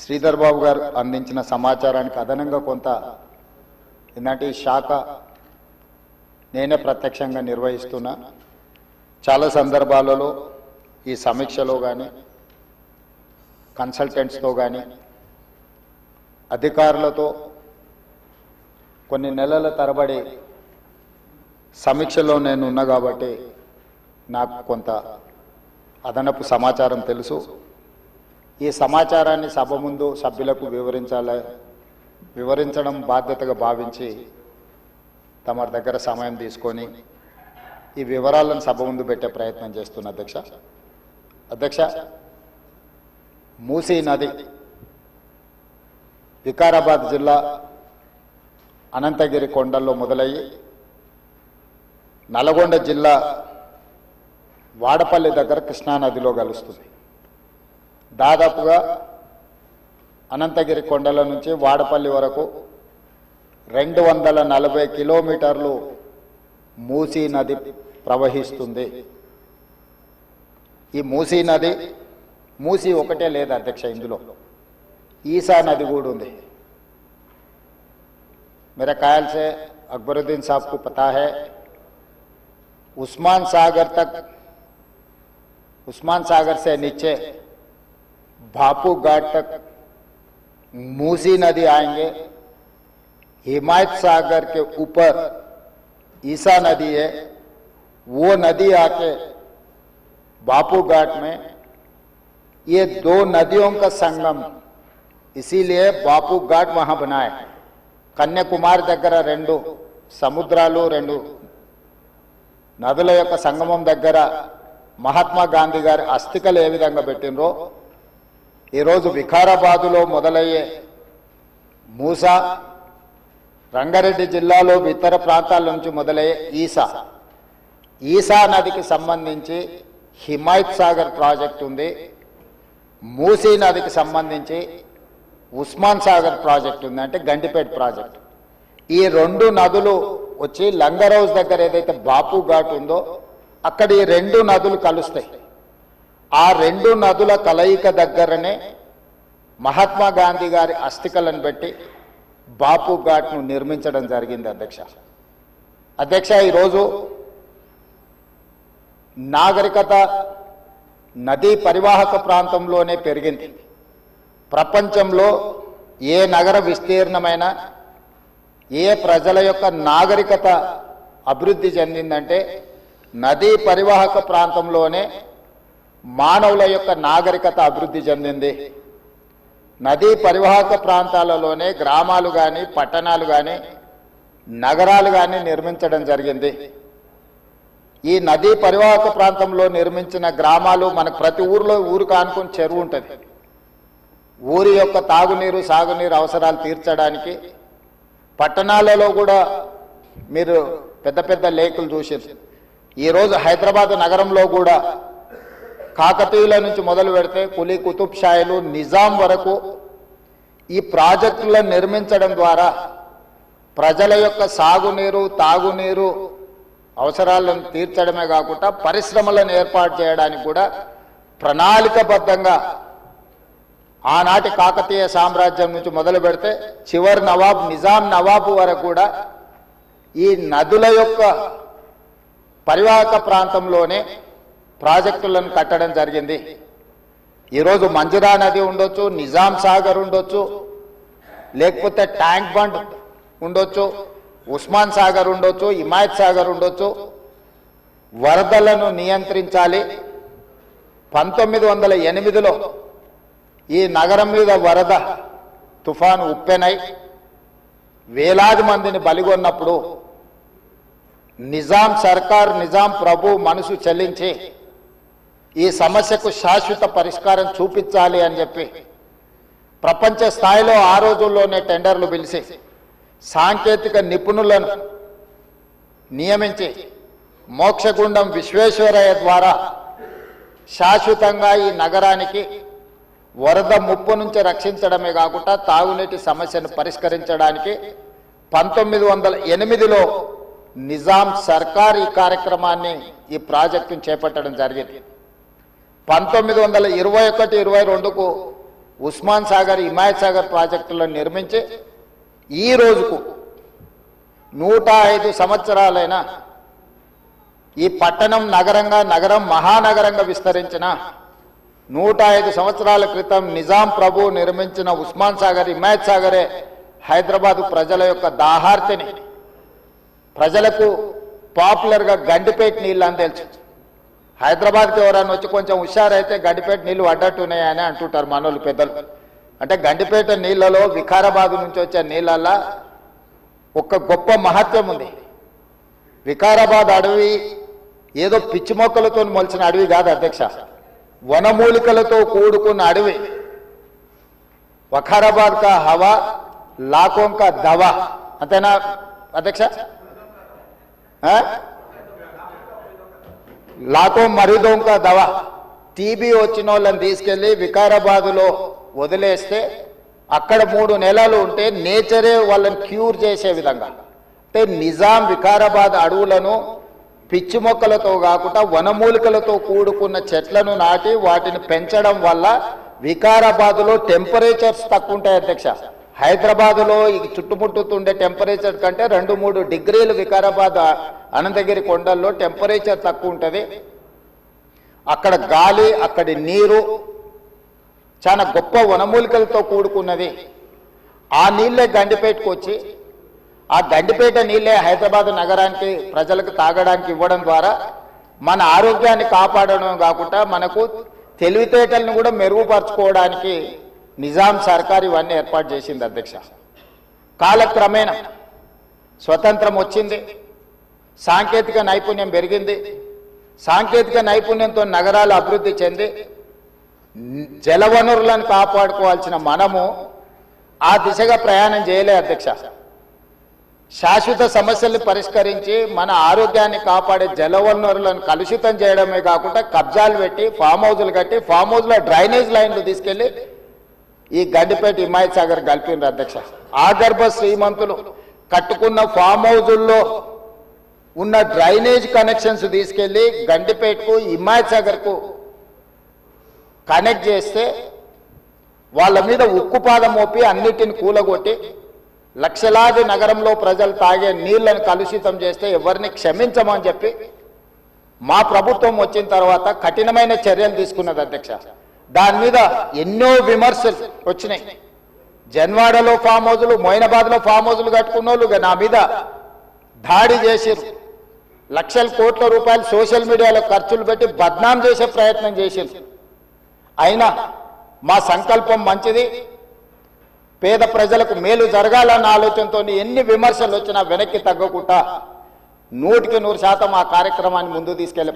శ్రీధర్ బాబు గారు అందించిన సమాచారానికి అదనంగా కొంత ఏంటంటే ఈ శాఖ నేనే ప్రత్యక్షంగా నిర్వహిస్తున్నా. చాలా సందర్భాలలో ఈ సమీక్షలో కానీ కన్సల్టెంట్స్తో కానీ అధికారులతో కొన్ని నెలల తరబడి సమీక్షలో నేను ఉన్నా కాబట్టి నాకు కొంత అదనపు సమాచారం తెలుసు. ఈ సమాచారాన్ని సభ ముందు సభ్యులకు వివరించాలి వివరించడం బాధ్యతగా భావించి తమ దగ్గర సమయం తీసుకొని ఈ వివరాలను సభ ముందు పెట్టే ప్రయత్నం చేస్తున్న అధ్యక్ష. అధ్యక్ష మూసీ నది వికారాబాద్ జిల్లా అనంతగిరి కొండల్లో మొదలయ్యి నల్గొండ జిల్లా వాడపల్లి దగ్గర కృష్ణానదిలో కలుస్తుంది. దాదాపుగా అనంతగిరి కొండల నుంచి వాడపల్లి వరకు రెండు వందల నలభై కిలోమీటర్లు మూసీ నది ప్రవహిస్తుంది ఈ మూసీ నది మూసీ ఒకటే లేదు అధ్యక్ష ఇందులో ఈసా నది కూడా ఉంది मेरे ख्याल से अकबरुद्दीन साहब को पता है उस्मान सागर तक उस्मान सागर से नीचे भापू घाट तक मूसी नदी आएंगे हिमायत सागर के ऊपर ईसा नदी है वो नदी आके बापू घाट में ये दो नदियों का संगम इसीलिए बापू घाट वहां बनाए కన్యాకుమారి దగ్గర రెండు సముద్రాలు రెండు నదుల యొక్క సంగమం దగ్గర మహాత్మా గాంధీ గారి అస్థికలు ఏ విధంగా పెట్టినరో ఈరోజు వికారాబాదులో మొదలయ్యే మూసా రంగారెడ్డి జిల్లాలో ఇతర ప్రాంతాల నుంచి మొదలయ్యే ఈసా. ఈసా నదికి సంబంధించి హిమాయత్ సాగర్ ప్రాజెక్ట్ ఉంది. మూసీ నదికి సంబంధించి ఉస్మాన్ సాగర్ ప్రాజెక్ట్ ఉంది అంటే గండిపేట ప్రాజెక్ట్. ఈ రెండు నదులు వచ్చి లంగరౌజ్ దగ్గర ఏదైతే బాపు ఘాట్ ఉందో అక్కడ ఈ రెండు నదులు కలుస్తాయి. ఆ రెండు నదుల కలయిక దగ్గరనే మహాత్మా గాంధీ గారి అస్థికలను పెట్టి బాపు ఘాట్ను నిర్మించడం జరిగింది అధ్యక్ష. అధ్యక్ష ఈరోజు నాగరికత నదీ పరివాహక ప్రాంతంలోనే పెరిగింది. ప్రపంచంలో ఏ నగర విస్తీర్ణమైన ఏ ప్రజల యొక్క నాగరికత అభివృద్ధి చెందిందంటే నదీ పరివాహక ప్రాంతంలోనే మానవుల యొక్క నాగరికత అభివృద్ధి చెందింది. నదీ పరివాహక ప్రాంతాలలోనే గ్రామాలు కానీ పట్టణాలు కానీ నగరాలు కానీ నిర్మించడం జరిగింది. ఈ నదీ పరివాహక ప్రాంతంలో నిర్మించిన గ్రామాలు మనకు ప్రతి ఊరిలో ఊరు కానుకొని చెరువు ఉంటుంది. ఊరి యొక్క తాగునీరు సాగునీరు అవసరాలు తీర్చడానికి పట్టణాలలో కూడా మీరు పెద్ద పెద్ద లేకులు చూసారు ఈరోజు హైదరాబాద్ నగరంలో కూడా కాకతీయుల నుంచి మొదలు పెడితే కులీ కుతుబ్ షాయిలు నిజాం వరకు ఈ ప్రాజెక్టులను నిర్మించడం ద్వారా ప్రజల యొక్క సాగునీరు తాగునీరు అవసరాలను తీర్చడమే కాకుండా పరిశ్రమలను ఏర్పాటు చేయడానికి కూడా ప్రణాళికబద్ధంగా ఆనాటి కాకతీయ సామ్రాజ్యం నుంచి మొదలు పెడితే చివరి నవాబ్ నిజాం నవాబు వరకు కూడా ఈ నదుల యొక్క పరివాహక ప్రాంతంలోనే ప్రాజెక్టులను కట్టడం జరిగింది. ఈరోజు మంజురా నది ఉండొచ్చు నిజాం సాగర్ ఉండొచ్చు లేకపోతే ట్యాంక్ బండ్ ఉండొచ్చు ఉస్మాన్ సాగర్ ఉండొచ్చు హిమాయత్ సాగర్ ఉండొచ్చు. వరదలను నియంత్రించాలి. పంతొమ్మిది వందల ఎనిమిదిలో ఈ నగరం మీద వరద తుఫాను ఉప్పెనై వేలాది మందిని బలిగొన్నప్పుడు నిజాం సర్కార్ నిజాం ప్రభు మనసు చెల్లించి ఈ సమస్యకు శాశ్వత పరిష్కారం చూపించాలి అని చెప్పి ప్రపంచ స్థాయిలో ఆ రోజుల్లోనే టెండర్లు పిలిచి సాంకేతిక నిపుణులను నియమించి మోక్షగుండం విశ్వేశ్వరయ్య ద్వారా శాశ్వతంగా ఈ నగరానికి వరద ముప్పు నుంచి రక్షించడమే కాకుండా తాగునీటి సమస్యను పరిష్కరించడానికి పంతొమ్మిది వందల ఎనిమిదిలో నిజాం సర్కార్ ఈ కార్యక్రమాన్ని ఈ ప్రాజెక్టును చేపట్టడం జరిగింది. పంతొమ్మిది వందల ఇరవై ఒకటి ఇరవై రెండుకు ఉస్మాన్ సాగర్ హిమాయత్ సాగర్ ప్రాజెక్టులను నిర్మించి ఈ రోజుకు నూట ఐదు సంవత్సరాలైన ఈ పట్టణం నగరంగా నగరం మహానగరంగా విస్తరించిన నూట ఐదు సంవత్సరాల క్రితం నిజాం ప్రభు నిర్మించిన ఉస్మాన్ సాగర్ హిమాయత్ సాగరే హైదరాబాదు ప్రజల యొక్క దాహార్తిని ప్రజలకు పాపులర్గా గండిపేట నీళ్ళు అని హైదరాబాద్కి ఎవరైనా వచ్చి కొంచెం హుషారైతే గండిపేట నీళ్ళు పడ్డట్టున్నాయని అంటుంటారు మనోళ్ళు పెద్దలు. అంటే గండిపేట నీళ్ళలో వికారాబాద్ నుంచి వచ్చే నీళ్ళల్లో ఒక గొప్ప మహత్వం ఉంది. వికారాబాద్ అడవి ఏదో పిచ్చి మొక్కలతో మొలిచిన అడవి కాదు అధ్యక్ష. వనమూలికలతో కూడుకున్న అడవి. వఖారాబాద్ కా హవా లాకోం కా దవా. అంతేనా అధ్యక్ష? లాఖో మరీదోం దవా. టీబీ వచ్చిన వాళ్ళని తీసుకెళ్ళి వికారాబాదులో వదిలేస్తే అక్కడ మూడు నెలలు ఉంటే నేచరే వాళ్ళని క్యూర్ చేసే విధంగా. అంటే నిజాం వికారాబాద్ అడవులను పిచ్చి మొక్కలతో కాకుండా వనమూలికలతో కూడుకున్న చెట్లను నాటి వాటిని పెంచడం వల్ల వికారాబాదులో టెంపరేచర్స్ తక్కువ ఉంటాయి అధ్యక్ష. హైదరాబాదులో ఈ చుట్టుముట్టుతుండే టెంపరేచర్ కంటే రెండు మూడు డిగ్రీలు వికారాబాద్ అనంతగిరి కొండల్లో టెంపరేచర్ తక్కువ ఉంటుంది అక్కడ గాలి అక్కడి నీరు చాలా గొప్ప వనమూలికలతో కూడుకున్నది. ఆ నీళ్ళే గండిపేటకు వచ్చి ఆ గండిపేట నీళ్ళే హైదరాబాద్ నగరానికి ప్రజలకు తాగడానికి ఇవ్వడం ద్వారా మన ఆరోగ్యాన్ని కాపాడడం కాకుండా మనకు తెలివితేటలను కూడా మెరుగుపరచుకోవడానికి నిజాం సర్కార్ ఇవన్నీ ఏర్పాటు చేసింది అధ్యక్ష. కాలక్రమేణా స్వతంత్రం వచ్చింది. సాంకేతిక నైపుణ్యం పెరిగింది. సాంకేతిక నైపుణ్యంతో నగరాలు అభివృద్ధి చెంది. జలవనరులను కాపాడుకోవాల్సిన మనము ఆ దిశగా ప్రయాణం చేయలే అధ్యక్ష. శాశ్వత సమస్యల్ని పరిష్కరించి మన ఆరోగ్యాన్ని కాపాడే జలవనరులను కలుషితం చేయడమే కాకుండా కబ్జాలు పెట్టి ఫామ్ హౌజులు కట్టి ఫామ్ హౌస్లో డ్రైనేజ్ లైన్లు తీసుకెళ్ళి ఈ గడ్డిపేట హిమాయత్ సాగర్ కలిపినారు అధ్యక్ష. ఆగర్భ శ్రీమంతులు కట్టుకున్న ఫామ్ హౌజుల్లో ఉన్న డ్రైనేజ్ కనెక్షన్స్ తీసుకెళ్ళి గండిపేటకు హిమాయత్ సాగర్కు కనెక్ట్ చేస్తే వాళ్ళ మీద ఉక్కుపాదం మోపి అన్నిటిని కూలగొట్టి లక్షలాది నగరంలో ప్రజలు తాగే నీళ్ళను కలుషితం చేస్తే ఎవరిని క్షమించమని చెప్పి మా ప్రభుత్వం వచ్చిన తర్వాత కఠినమైన చర్యలు తీసుకున్నది అధ్యక్ష. దాని మీద ఎన్నో విమర్శలు వచ్చినాయి. జన్వాడలో ఫామ్ హౌజులు మొయినాబాద్లో ఫామ్ హౌజులు కట్టుకున్న వాళ్ళు నా మీద దాడి చేసారు లక్షల కోట్ల రూపాయలు సోషల్ మీడియాలో ఖర్చులు పెట్టి బద్నాం చేసే ప్రయత్నం చేసిరు అయినా మా సంకల్పం మంచిది. పేద ప్రజలకు మేలు జరగాలన్న ఆలోచనతో ఎన్ని విమర్శలు వచ్చినా వెనక్కి తగ్గకుండా నూటికి నూరు శాతం ఆ కార్యక్రమాన్ని ముందు తీసుకెళ్ళే